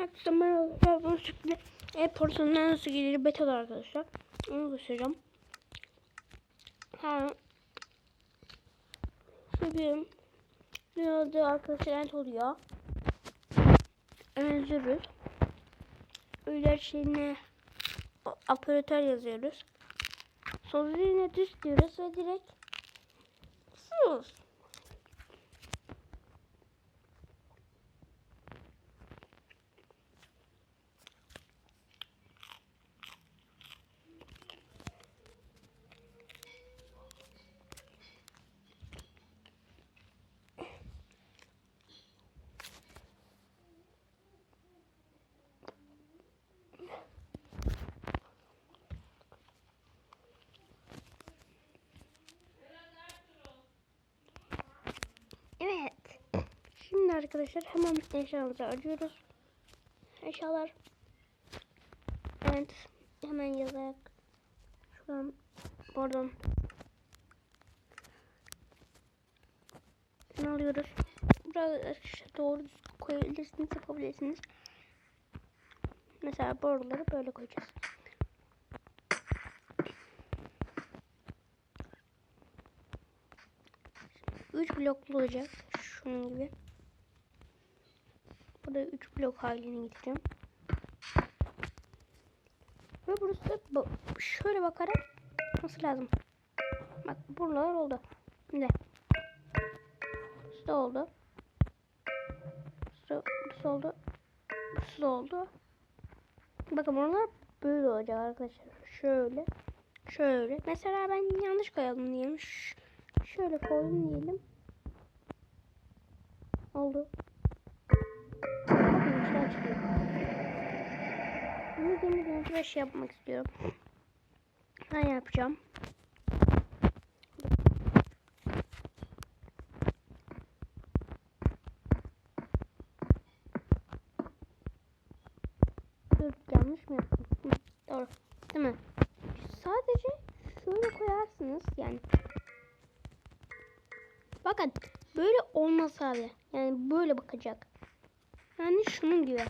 Herkese merhaba. Bu şekilde e-portalına nasıl gelir beta'da arkadaşlar. Onu göstereceğim. Ha. Şöyle bir arkadaşlar end oluyor. Yazıyoruz. Öyle şeyine operatör yazıyoruz. Sonra yine düz diyoruz ve direkt sus. Evet. Şimdi arkadaşlar hemen eşyalarımızı arıyoruz. Eşyalar. Evet. Hemen yazarak. Şuradan. Pardon. Ne alıyoruz? Biraz arkadaşlar doğru düzgün koyabilirsiniz, yapabilirsiniz. Mesela boruları böyle koyacağız. Üç bloklu olacak. Şunun gibi. Bu da üç blok halini getireceğim. Ve burası bu, şöyle bakarak nasıl lazım. Bak buralar oldu. Şimdi. Burası da oldu. Burası, burası oldu. Burası da oldu. Bakın buralar böyle olacak arkadaşlar. Şöyle. Şöyle. Mesela ben yanlış koyalım diyelim. Şöyle koydum diyelim. Oldu. Bir şey yapmak istiyorum. Ben yapacağım. Dur, yanlış mı yaptım? Doğru. Değil mi? Sadece şöyle koyarsınız yani. Bakın böyle olmaz abi. Yani böyle bakacak. Yani şunun gibi.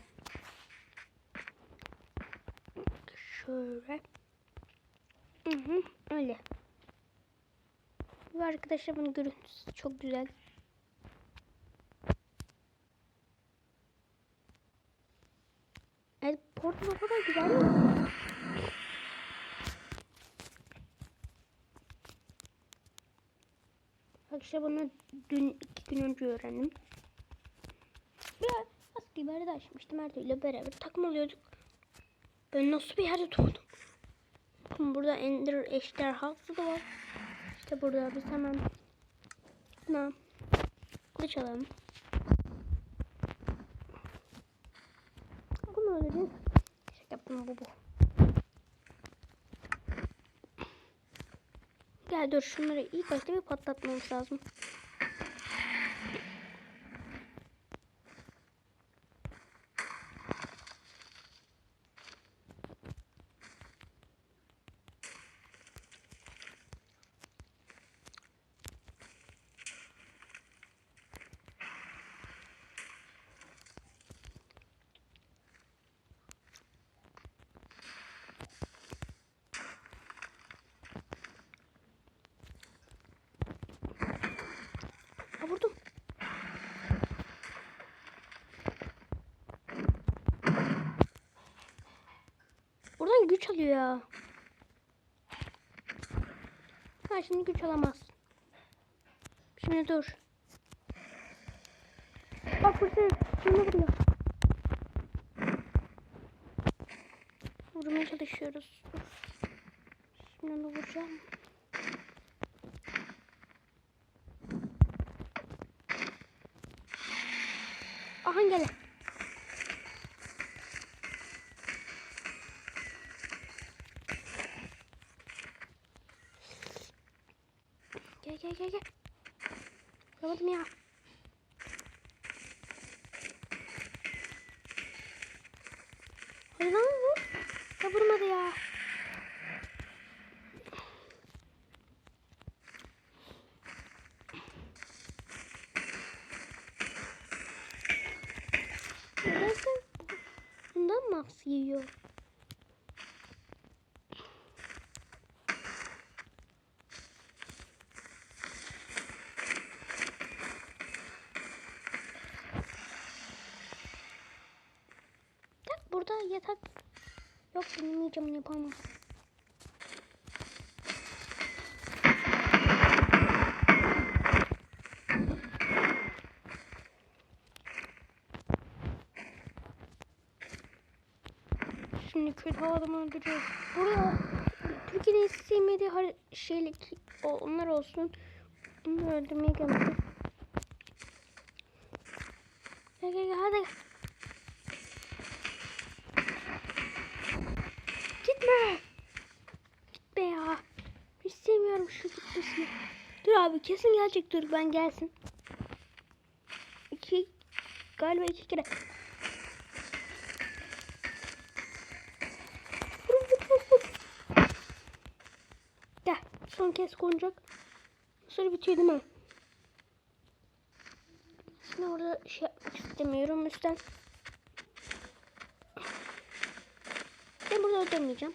Şöyle. Hı hı, öyle. Bu arkadaşlar bunun görüntüsü çok güzel. Evet, portal o kadar güzel mi? Arkadaşlar bunu dün iki gün önce öğrendim. Ya aslında bir yerde açmıştım Ertuğ ile beraber takım alıyorduk. Ben nasıl bir yerde doğdum? Bakın burada Ender ejderhası da var. İşte burada biz hemen ne kılıç alalım. Bunu bir şey yaptım bu bu. Gel dur şunları ilk başta bir patlatmamız lazım. Vurdum. Buradan güç alıyor ya. Ha şimdi güç alamaz. Şimdi dur. Bak burada şimdi vuruyor. Vurmaya çalışıyoruz. Şimdi onu vuracağım. Aha gel. Gel gel gel gel. Vuramadım ya. Hadi lan Neyse. Max yiyor. Tak burada yatak. Yok benim yapamam. Şimdi kötü adamı öldüreceğiz. Burada Türkiye'nin sevmediği şeylik onlar olsun. Onu öldürmeye geldim. Gel gel gel hadi. Gitme. Gitme ya. Hiç sevmiyorum şu gitmesini. Dur abi kesin gelecek dur ben gelsin. İki galiba iki kere. Son kez konacak. Sonra bitiyor değil mi? Şimdi orada şey yapmak istemiyorum üstten. Ben burada öldürmeyeceğim.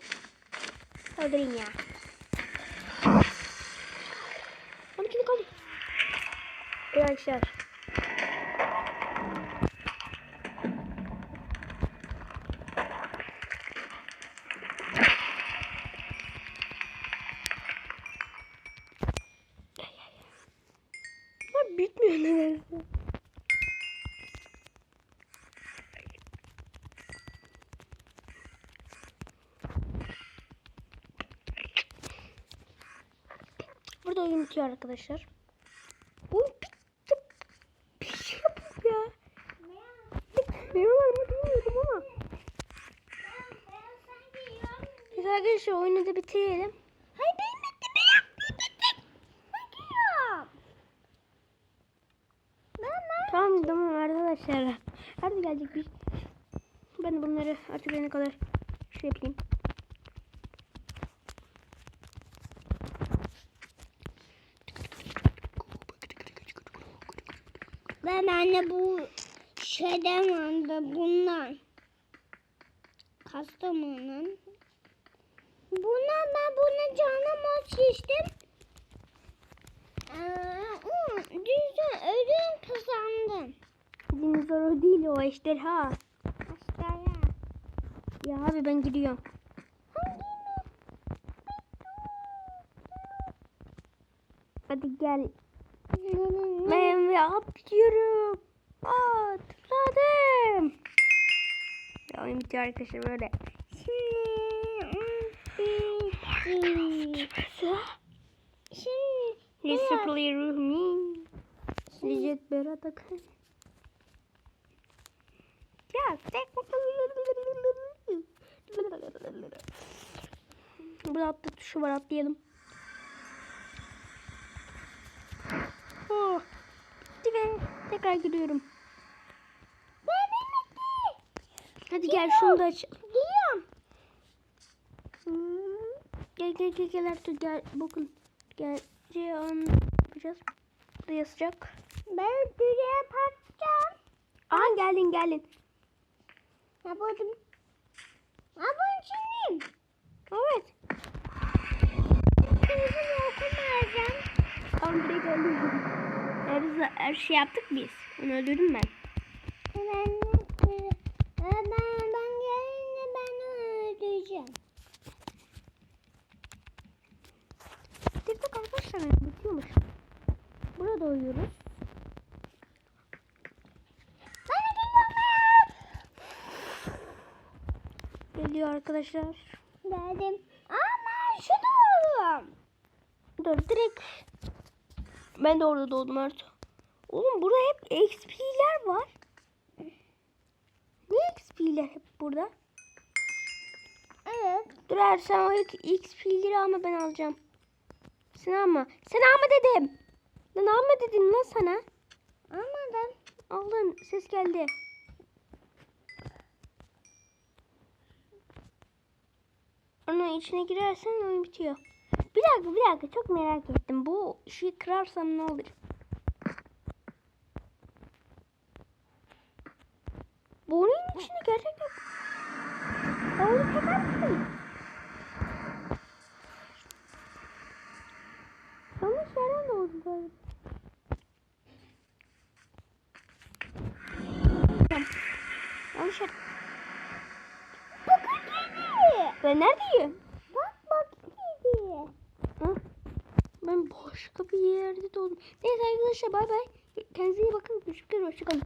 Öldüreyim ya. Hadi gidin kalın. Arkadaşlar. Burada oyun bitiyor arkadaşlar. Oyun bitti. Bir şey yapıp ya. Ne var mı bilmiyorum ama. Biz arkadaşlar oyunu da bitirelim. Hayır benim bitti benim bitti. Bakıyorum. Tamam tamam arkadaşlar. Hadi gelecek bir. Ben bunları artık ne kadar şey yapayım. Ben anne bu şeyden vardı bunlar. Kastamonu'nun. Buna ben bunu canım aç içtim. Ee, Düzden ödül kazandım. Dinozor o değil o ejderha. Aşağıya. Ya abi ben gidiyorum. Hadi gel. Ben yapıyorum. Atladım. Ya oyun bitiyor arkadaşlar böyle. Şimdi Şimdi Berat Akın. Ya tek Burada atlı tuşu var atlayalım. Oh, ve tekrar gidiyorum. Hadi gel şunu da aç. Gidiyorum. Gel gel gel gel artık gel. Bakın gel. Cihan yapacağız. Buraya sıcak. Ben düğüne patlayacağım. Aa geldin geldin. Ha buldum. Bunun içindeyim. Evet. Kızım okumayacağım. Tamam direkt öldürdüm. Her, şey yaptık biz. Onu öldürdüm ben. Ben, ben, ben gelince ben öldüreceğim. TikTok arkadaşlar bitiyormuş. Burada uyuyoruz. Geliyor arkadaşlar. Geldim. Ama şu doğru. Dur direkt. Ben de orada doğdum artık. Oğlum burada hep XP'ler var. Niye XP'ler hep burada? Evet. Dur eğer sen o XP'leri alma ben alacağım. Sen alma. Sen alma dedim. Lan alma dedim lan sana. Almadım. Aldın ses geldi. Onun içine girersen oyun bitiyor. Bir dakika bir dakika çok merak ettim. Bu şeyi kırarsam ne olur? Oyunun içinde gerçekten Oğlum misin? Yanlış yerden doğdum galiba. Yanlış yer. Bakın kedi. Ben neredeyim? Bak bak kedi. Ha? Ben başka bir yerde doğdum. Neyse arkadaşlar bay bay. Kendinize iyi bakın. Görüşürüz. Hoşçakalın.